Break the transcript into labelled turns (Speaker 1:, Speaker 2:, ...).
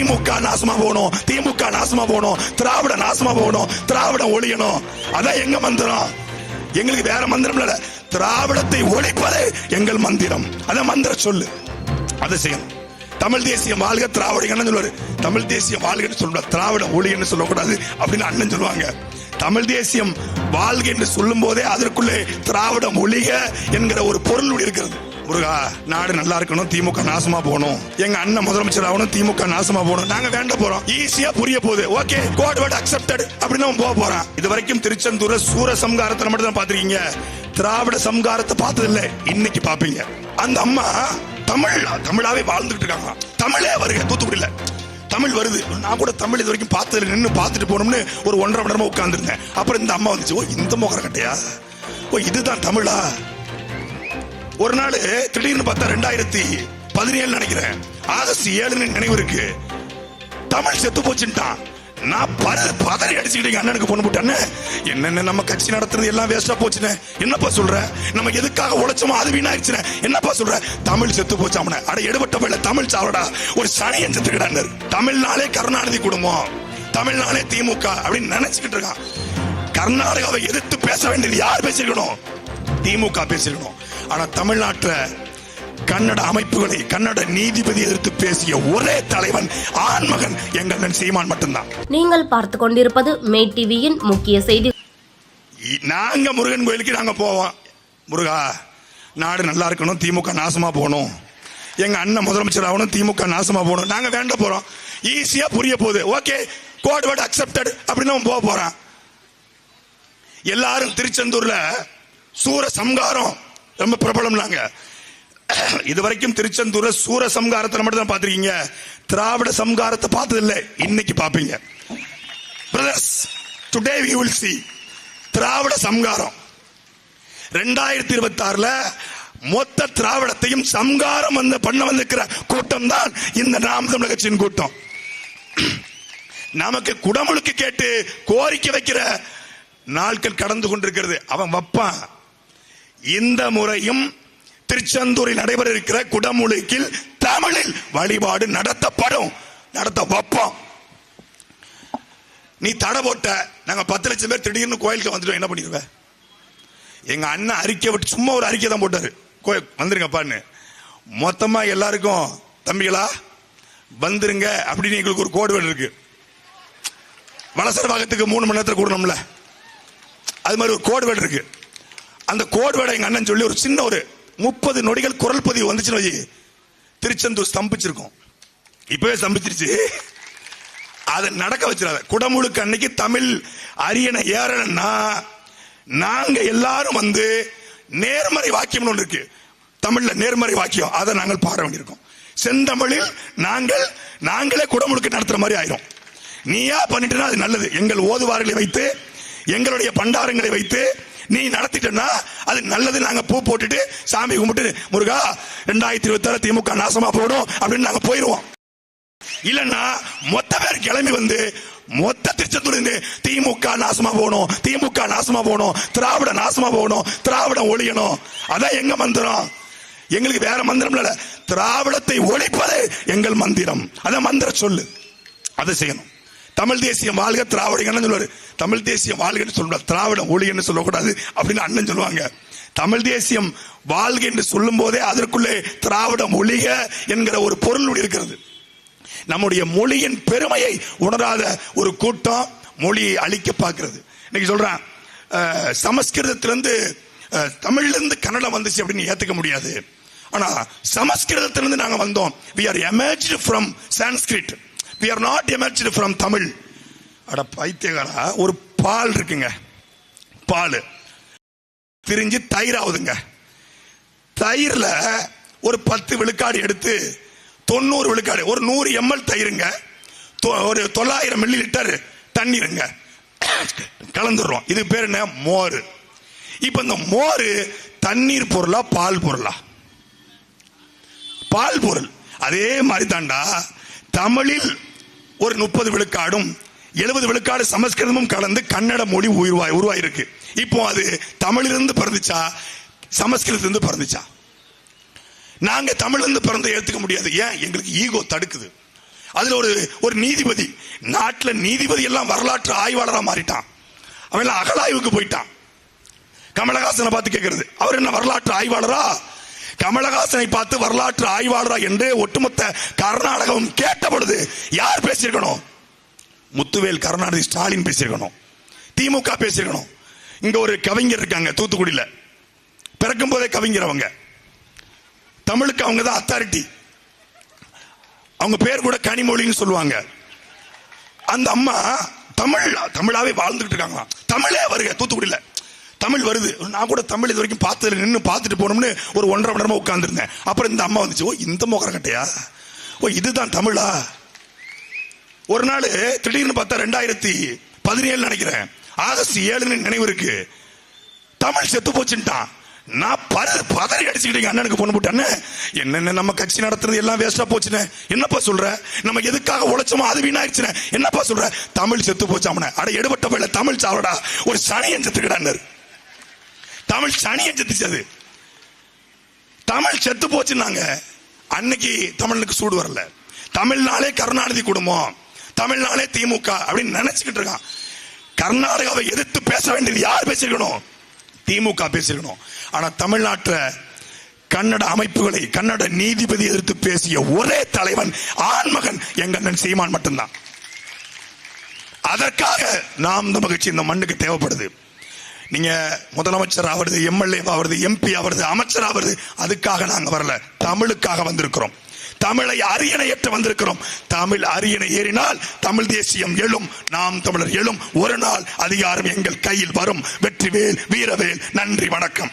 Speaker 1: திமுக நாசமா போகணும். திமுக நாசமா போகணும். திராவிட நாசமா போகணும். திராவிடம் ஒழியணும். அதான் எங்க மந்திரம். எங்களுக்கு வேற மந்திரம் இல்ல. திராவிடத்தை ஒழிப்பது எங்கள் மந்திரம். அதான் மந்திர சொல்லு. அதை செய்யணும். தமிழ் தேசியம் வாழ்க திராவிடம் சொல்லுவாரு? தமிழ் தேசியம் வாழ்கன்னு சொல்லுவார் திராவிட ஒளின்னு சொல்லக்கூடாது அப்படின்னு அண்ணன் சொல்லுவாங்க. தமிழ் தேசியம் வாழ்க என்று சொல்லும் போதே அதற்குள்ளே திராவிடம் மொழிக என்கிற ஒரு பொருள் இருக்கிறது. முருகா நாடு நல்லா இருக்கணும் திமுக நாசமா போகணும். எங்க அண்ணன் முதலமைச்சர் ஆகணும் திமுக நாசமா போகணும். நாங்க வேண்ட போறோம். ஈஸியா புரிய போகுது. ஓகே கோட் வேர்ட் அக்செப்டட் அப்படின்னு அவன் போக போறான். இது வரைக்கும் திருச்செந்தூர் சூர சம்காரத்தை மட்டும் தான் பாத்திருக்கீங்க திராவிட சம்காரத்தை பார்த்தது இல்ல இன்னைக்கு பாப்பீங்க அந்த அம்மா தமிழ் தமிழாவே வாழ்ந்துட்டு இருக்காங்க தமிழே வருக தூத்துக்குடியில. தமிழ் வருது. நான் கூட தமிழ் இது வரைக்கும் பார்த்ததுல நின்று பார்த்துட்டு போனோம்னு ஒரு ஒன்றரை மணி நேரமா உட்காந்துருந்தேன் அப்புறம் இந்த அம்மா வந்துச்சு. ஓ இந்த முகர கட்டையா ஓ இதுதான் தமிழா? ஒரு நாள் திடீர்னு பார்த்தா ரெண்டாயிரத்தி பதினேழு நினைக்கிறேன். ஆகஸ்ட் ஏழுன்னு நினைவு இருக்கு. தமிழ் செத்து போச்சுட்டான் நான் பல பதறி அடிச்சுக்கிட்டீங்க அண்ணனுக்கு பொண்ணு போட்டானே என்னென்ன நம்ம கட்சி நடத்துறது எல்லாம் வேஸ்டா போச்சுனே என்னப்பா சொல்ற? நம்ம எதுக்காக உழைச்சோமோ அது வீணாயிருச்சுனே என்னப்பா சொல்ற? தமிழ் செத்து போச்சு அட எடுபட்ட பையில தமிழ் சாவடா. ஒரு சனியன் செத்துக்கிட்டாரு. தமிழ்நாளே கருணாநிதி குடும்பம். தமிழ்நாளே திமுக அப்படின்னு நினைச்சுக்கிட்டு இருக்கான். கர்நாடகாவை எதிர்த்து பேச வேண்டியது யார் பேசிருக்கணும் திமுக பேசிருக்கணும் ஆனா தமிழ்நாட்டுல கன்னட அமைப்புகளை கன்னட நீதிபதி எதிர்த்து பேசிய ஒரே தலைவன் ஆண்மகன் எங்கள் சீமான் மட்டும்தான்.
Speaker 2: நீங்கள் பார்த்து கொண்டிருப்பது மே டிவியின் முக்கிய செய்தி.
Speaker 1: நாங்க முருகன் கோயிலுக்கு நாங்க போவோம். முருகா நாடு நல்லா இருக்கணும் திமுக நாசமா போகணும். எங்க அண்ணன் முதலமைச்சர் ஆகணும் திமுக நாசமா போகணும். நாங்க வேண்ட போறோம். ஈஸியா புரிய போகுது. ஓகே கோட் வேர்ட் அக்செப்டட் அப்படின்னு போக போறான். எல்லாரும் திருச்செந்தூர்ல சூர சம்காரம் ரொம்ப பிரபலம்னாங்க இது வரைக்கும் திருச்செந்தூர்ல சூர சம்காரத்தை மட்டும் தான் பாத்திருக்கீங்க திராவிட சம்காரத்தை பார்த்தது இல்லை இன்னைக்கு பாப்பீங்க brothers today we will see திராவிட சம்காரம் ரெண்டாயிரத்தி இருபத்தி ஆறுல மொத்த திராவிடத்தையும் சம்காரம் வந்து பண்ண வந்திருக்கிற கூட்டம் தான் இந்த நாம் தமிழக கட்சியின் கூட்டம். நமக்கு குடமுழுக்கு கேட்டு கோரிக்கை வைக்கிற நாட்கள் கடந்து கொண்டிருக்கிறது. அவன் வப்பான். இந்த முறையும் திருச்செந்தூரில் நடைபெற இருக்கிற குடமுழுக்கில் தமிழில் வழிபாடு நடத்தப்படும். நடத்த வைப்போம் நீ தடை போட்ட நாங்க பத்து லட்சம் பேர் திடீர்னு கோயிலுக்கு வந்துட்டோம். என்ன பண்ணிடுவ எங்க அண்ணன் அறிக்கை விட்டு சும்மா ஒரு அறிக்கை தான் போட்டாரு. கோயில் வந்துருங்கப்பான்னு மொத்தமா எல்லாருக்கும் தம்பிகளா வந்துருங்க அப்படின்னு எங்களுக்கு ஒரு கோடு வேர்டு இருக்கு. வலசர பாகத்துக்கு மூணு மணி நேரத்தில் கூடணும்ல. அது மாதிரி ஒரு கோடு வேர்டு இருக்கு. அந்த கோடு வேட எங்க அண்ணன் சொல்லி ஒரு சின்ன ஒரு முப்பது நொடிகள் குரல் பதிவு வந்துச்சுன்னு திருச்செந்தூர் ஸ்தம்பிச்சிருக்கும். இப்பவே ஸ்தம்பிச்சிருச்சு. அதை நடக்க வச்சிடாத. குடமுழுக்கு அன்னைக்கு தமிழ் அரியணை ஏறணும்னா நாங்க எல்லாரும் வந்து நேர்மறை வாக்கியம் ஒன்று இருக்கு. தமிழ்ல நேர்மறை வாக்கியம். அதை நாங்கள் பாட வேண்டியிருக்கோம். செந்தமிழில் நாங்கள் நாங்களே குடமுழுக்கு நடத்துற மாதிரி ஆயிரும். நீயா பண்ணிட்டுனா அது நல்லது. எங்கள் ஓதுவார்களை வைத்து எங்களுடைய பண்டாரங்களை வைத்து நீ நடத்திட்டனா அது நல்லது. நாங்க பூ போட்டுட்டு சாமி கும்பிட்டு முருகா ரெண்டாயிரத்தி இருபத்தி ஆறு திமுக நாசமா போடும் அப்படின்னு நாங்க போயிருவோம். இல்லன்னா மொத்த பேர் கிளம்பி வந்து மொத்த திருச்செந்தூர்ந்து திமுக நாசமா போகணும் திமுக நாசமா போகணும் திராவிட நாசமா போகணும் திராவிடம் ஒழியணும். அதான் எங்க மந்திரம். எங்களுக்கு வேற மந்திரம் இல்ல திராவிடத்தை ஒழிப்பது எங்கள் மந்திரம். அதான் மந்திர சொல்லு. அதை செய்யணும். தமிழ் தேசியம் வாழ்க திராவிடங்கன்னு சொல்லுவாரு. தமிழ் தேசியம் வாழ்கன்னு சொல்லுவார். திராவிடம் என்று சொல்லக்கூடாது அப்படின்னு அண்ணன் சொல்லுவாங்க. தமிழ் தேசியம் வாழ்க என்று சொல்லும் போதே அதற்குள்ளே திராவிடம் ஒழிக என்கிற ஒரு பொருள் இருக்கிறது. நம்முடைய மொழியின் பெருமையை உணராத ஒரு கூட்டம் மொழியை அழிக்க பார்க்கிறது. இன்னைக்கு சொல்றேன் சமஸ்கிருதத்திலிருந்து தமிழ்லேருந்து கன்னடம் வந்துச்சு அப்படின்னு ஏற்றுக்க முடியாது. ஆனால் சமஸ்கிருதத்திலிருந்து நாங்கள் வந்தோம். We are emerge from Sanskrit we are not emerged from Tamil அட பைத்தியகாரா ஒரு பால் இருக்குங்க. பால். பிரிஞ்சு தயிர் ஆகுதுங்க தயிரில் ஒரு பத்து விழுக்காடு எடுத்து தொண்ணூறு விழுக்காடு ஒரு நூறு எம்எல் தயிருங்க. தொ- ஒரு தொள்ளாயிரம் மில்லி லிட்டர் தண்ணீருங்க. கலந்துடுறோம் இது பேர் என்ன? மோர். இப்போ இந்த மோர் தண்ணீர் பொருளா பால் பொருளா? பால் பொருள். அதே மாதிரி தாண்டா தமிழில் ஒரு முப்பது விழுக்காடும் எழுபது விழுக்காடு சமஸ்கிருதமும் கலந்து கன்னட மொழி உருவாய் உருவாயிருக்கு. இப்போ அது தமிழிலிருந்து பிறந்துச்சா? சமஸ்கிருதத்திலிருந்து பிறந்துச்சா? நாங்க தமிழ்லேருந்து பிறந்த ஏத்துக்க முடியாது. ஏன்? எங்களுக்கு ஈகோ தடுக்குது. அதுல ஒரு ஒரு நீதிபதி நாட்டுல நீதிபதி எல்லாம் வரலாற்று ஆய்வாளரா மாறிட்டான். அவன் எல்லாம் அகலாய்வுக்கு போயிட்டான். கமலஹாசனை பார்த்து கேட்கறது அவர் என்ன வரலாற்று ஆய்வாளரா? கமலஹாசனை பார்த்து வரலாற்று ஆய்வாளரா என்று ஒட்டுமொத்த கர்நாடகம் கேட்ட பொழுது யார் பேசியிருக்கணும்? முத்துவேல் கருணாநிதி ஸ்டாலின் பேசியிருக்கணும். திமுக பேசியிருக்கணும். இங்க ஒரு கவிஞர் இருக்காங்க தூத்துக்குடியில். பிறக்கும் போதே கவிஞர் அவங்க. தமிழுக்கு அவங்க தான் அத்தாரிட்டி அவங்க பேர் கூட கனிமொழின்னு சொல்லுவாங்க. அந்த அம்மா தமிழ் தமிழாவே வாழ்ந்துட்டு இருக்காங்களாம். தமிழே வருக தூத்துக்குடியில். தமிழ் வருது. நான் கூட தமிழ் இது வரைக்கும் பார்த்து நின்று பார்த்துட்டு போனோம்னு ஒரு ஒன்றரை மணி நேரமா உட்காந்துருந்தேன் அப்புறம் இந்த அம்மா வந்துச்சு ஓ இந்த மோகரக்கட்டையா ஓ இதுதான் தமிழா? ஒரு நாள் திடீர்னு பார்த்தா ரெண்டாயிரத்தி பதினேழு நினைக்கிறேன். ஆகஸ்ட் ஏழுன்னு நினைவு இருக்கு. தமிழ் செத்து போச்சுட்டான் நான் பல பதறி அடிச்சுக்கிட்டீங்க அண்ணனுக்கு பொண்ணு போட்டானே என்னென்ன நம்ம கட்சி நடத்துறது? எல்லாம் வேஸ்டா போச்சுனே என்னப்பா சொல்ற? நம்ம எதுக்காக உழைச்சோமோ அது வீணாயிருச்சுனே என்னப்பா சொல்ற? தமிழ் செத்து போச்சு அட எடுபட்ட பயில தமிழ் சாவடா. ஒரு சனியன் செத்துக்கிடான்னு தமிழ் சனியை செத்துச்சு அது. தமிழ் செத்து போச்சுன்னாங்க. அன்னைக்கு தமிழுக்கு சூடு வரல. தமிழ்நாளே கருணாநிதி குடும்பம். தமிழ்நாளே திமுக அப்படின்னு நினைச்சுக்கிட்டு இருக்கான். கர்நாடகாவை எதிர்த்து பேச வேண்டியது யார் பேசிருக்கணும் திமுக பேசிருக்கணும் ஆனா தமிழ்நாட்டில் கன்னட அமைப்புகளை கன்னட நீதிபதி எதிர்த்து பேசிய ஒரே தலைவன் ஆண்மகன் எங்க அண்ணன் சீமான் மட்டும்தான். அதற்காக நாம் இந்த மகிழ்ச்சி இந்த மண்ணுக்கு தேவைப்படுது. நீங்க முதலமைச்சர் ஆவறது எம்எல்ஏ ஆவறது எம்பி ஆவறது அமைச்சர் ஆவறது அதுக்காக நாங்க வரல. தமிழுக்காக வந்திருக்கிறோம். தமிழை அரியணையற்ற வந்திருக்கிறோம். தமிழ் அரியணை ஏறினால் தமிழ் தேசியம் எழும் நாம் தமிழர் எழும். ஒரு நாள் அதிகாரம் எங்கள் கையில் வரும். வெற்றிவேல் வீரவேல் நன்றி வணக்கம்.